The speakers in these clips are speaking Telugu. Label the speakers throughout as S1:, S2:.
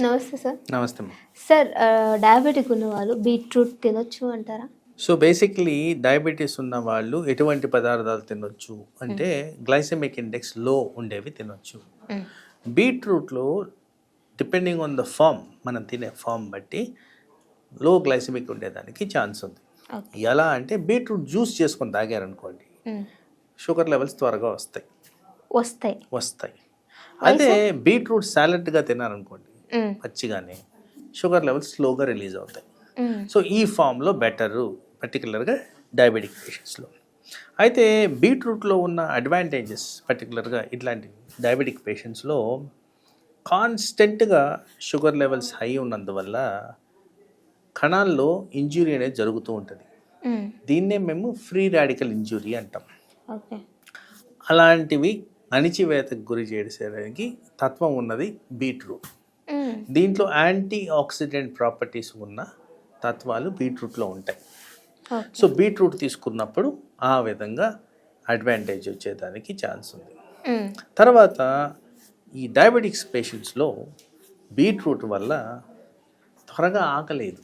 S1: నమస్తే సార్.
S2: నమస్తే.
S1: సార్ డయాబెటిక్ ఉన్న వాళ్ళు బీట్రూట్ తినొచ్చు అంటారా?
S2: సో బేసిక్లీ డయాబెటీస్ ఉన్న వాళ్ళు ఎటువంటి పదార్థాలు తినొచ్చు అంటే గ్లైసెమిక్ ఇండెక్స్లో ఉండేవి తినొచ్చు. బీట్రూట్లో డిపెండింగ్ ఆన్ ద ఫామ్ మనం తినే ఫామ్ బట్టి లో గ్లైసెమిక్ ఉండేదానికి ఛాన్స్ ఉంది. ఎలా అంటే బీట్రూట్ జ్యూస్ చేసుకొని తాగారనుకోండి షుగర్ లెవెల్స్ త్వరగా వస్తాయి.
S1: వస్తాయి.
S2: వస్తాయి. అదే బీట్రూట్ సాలెడ్గా తినారనుకోండి. పచ్చిగానే షుగర్ లెవెల్స్ స్లోగా రిలీజ్ అవుతాయి. సో ఈ ఫామ్లో బెటరు పర్టికులర్గా డయాబెటిక్ పేషెంట్స్లో అయితే బీట్రూట్లో ఉన్న అడ్వాంటేజెస్ పర్టికులర్గా ఇట్లాంటి డయాబెటిక్ పేషెంట్స్లో కాన్స్టెంట్గా షుగర్ లెవెల్స్ హై ఉన్నందువల్ల కణాల్లో ఇంజురీ అనేది జరుగుతూ ఉంటుంది. దీన్నే మేము ఫ్రీ రాడికల్ ఇంజురీ అంటాం అలాంటివి అణిచివేతకు గురి చేసేదానికి తత్వం ఉన్నది బీట్రూట్. దీంట్లో యాంటీ ఆక్సిడెంట్ ప్రాపర్టీస్ ఉన్న తత్వాలు బీట్రూట్లో ఉంటాయి. సో బీట్రూట్ తీసుకున్నప్పుడు ఆ విధంగా అడ్వాంటేజ్ వచ్చేదానికి ఛాన్స్ ఉంది.
S1: మ్మ్.
S2: తర్వాత ఈ డయాబెటిక్స్ పేషెంట్స్లో బీట్రూట్ వల్ల త్వరగా ఆకలేదు.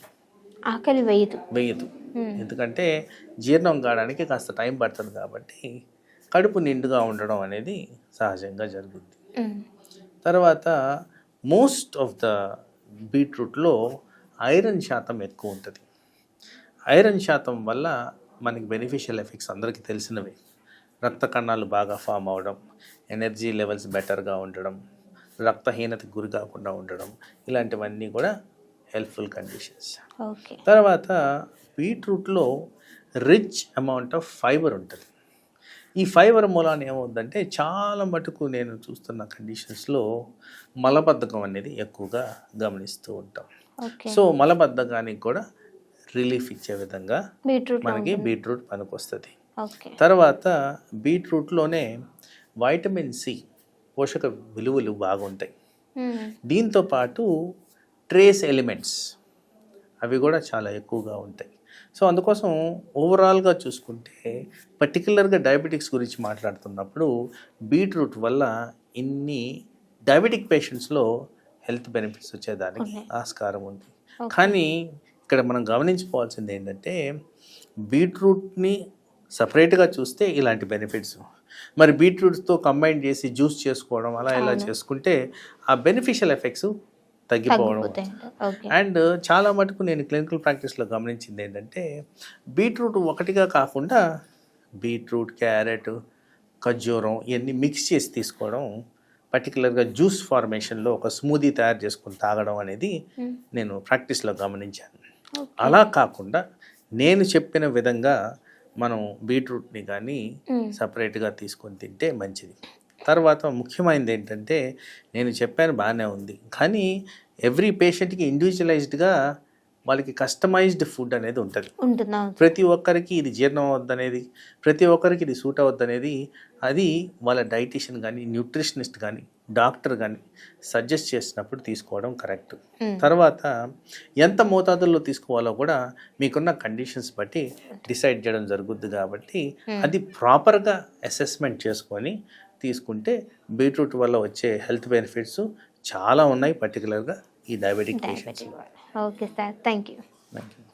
S1: ఆకలి వేయదు.
S2: వేయదు. ఎందుకంటే జీర్ణం కావడానికి కాస్త టైం పడుతుంది కాబట్టి కడుపు నిండుగా ఉండడం అనేది సహజంగా జరుగుద్ది.
S1: మ్మ్.
S2: తర్వాత మోస్ట్ ఆఫ్ ద బీట్రూట్లో ఐరన్ శాతం ఎక్కువ ఉంటుంది. ఐరన్ శాతం వల్ల మనకి బెనిఫిషియల్ ఎఫెక్ట్స్ అందరికీ తెలిసినవే. రక్త కణాలు బాగా ఫామ్ అవడం ఎనర్జీ లెవెల్స్ బెటర్గా ఉండడం రక్తహీనతకు గురి కాకుండా ఉండడం ఇలాంటివన్నీ కూడా హెల్ప్ఫుల్ కండిషన్స్. తర్వాత బీట్రూట్లో రిచ్ అమౌంట్ ఆఫ్ ఫైబర్ ఉంటుంది. ఈ ఫైబర్ మూలాన ఏమవుతుందంటే చాలా మటుకు నేను చూస్తున్న కండిషన్స్లో మలబద్ధకం అనేది ఎక్కువగా గమనిస్తూ ఉంటాం. సో మలబద్ధకానికి కూడా రిలీఫ్ ఇచ్చే విధంగా
S1: బీట్రూట్
S2: మనకి బీట్రూట్ పనికొస్తుంది. తర్వాత బీట్రూట్లోనే వైటమిన్ సి పోషక విలువలు బాగుంటాయి. దీంతో పాటు ట్రేస్ ఎలిమెంట్స్ అవి కూడా చాలా ఎక్కువగా ఉంటాయి సో అందుకోసం ఓవరాల్గా చూసుకుంటే పర్టికులర్గా డయాబెటిక్స్ గురించి మాట్లాడుతున్నప్పుడు బీట్రూట్ వల్ల ఇన్ని డయాబెటిక్ పేషెంట్స్లో హెల్త్ బెనిఫిట్స్ వచ్చేదానికి. ఆస్కారం ఉంది. కానీ ఇక్కడ మనం గమనించుకోవాల్సింది ఏంటంటే బీట్రూట్ని సపరేట్గా చూస్తే ఇలాంటి బెనిఫిట్స్ మరి బీట్రూట్తో కంబైన్ చేసి జ్యూస్ చేసుకోవడం అలా ఇలా చేసుకుంటే ఆ బెనిఫిషియల్ ఎఫెక్ట్స్ తగ్గిపోవడం అండ్ చాలా మటుకు నేను క్లినికల్ ప్రాక్టీస్లో గమనించింది ఏంటంటే బీట్రూట్ ఒకటిగా కాకుండా బీట్రూట్ క్యారెట్ ఖర్జూరం ఇవన్నీ మిక్స్ చేసి తీసుకోవడం పర్టికులర్గా జ్యూస్ ఫార్మేషన్లో ఒక స్మూదీ తయారు చేసుకొని తాగడం అనేది. నేను ప్రాక్టీస్లో గమనించాను. అలా కాకుండా నేను చెప్పిన విధంగా మనం బీట్రూట్ని కానీ. సపరేట్గా తీసుకొని తింటే మంచిది తర్వాత ముఖ్యమైనది ఏంటంటే నేను చెప్పాను బాగానే ఉంది. కానీ ఎవ్రీ పేషెంట్కి ఇండివిజువలైజ్డ్గా వాళ్ళకి కస్టమైజ్డ్ ఫుడ్ అనేది ఉంటుంది. ప్రతి ఒక్కరికి ఇది జీర్ణం అవద్దనేది ప్రతి ఒక్కరికి ఇది సూట్ అవద్దనేది అది వాళ్ళ డైటీషియన్ కానీ న్యూట్రిషనిస్ట్ కానీ డాక్టర్ కానీ సజెస్ట్ చేసినప్పుడు తీసుకోవడం కరెక్ట్. తర్వాత ఎంత మోతాదుల్లో తీసుకోవాలో కూడా మీకున్న కండిషన్స్ బట్టి డిసైడ్ చేయడం జరుగుద్ది కాబట్టి అది ప్రాపర్గా అసెస్మెంట్ చేసుకొని తీసుకుంటే బీట్రూట్ వల్ల వచ్చే హెల్త్ బెనిఫిట్స్ చాలా ఉన్నాయి పర్టికులర్గా ఈ diabetic patients
S1: okay sir. Thank you
S2: thank you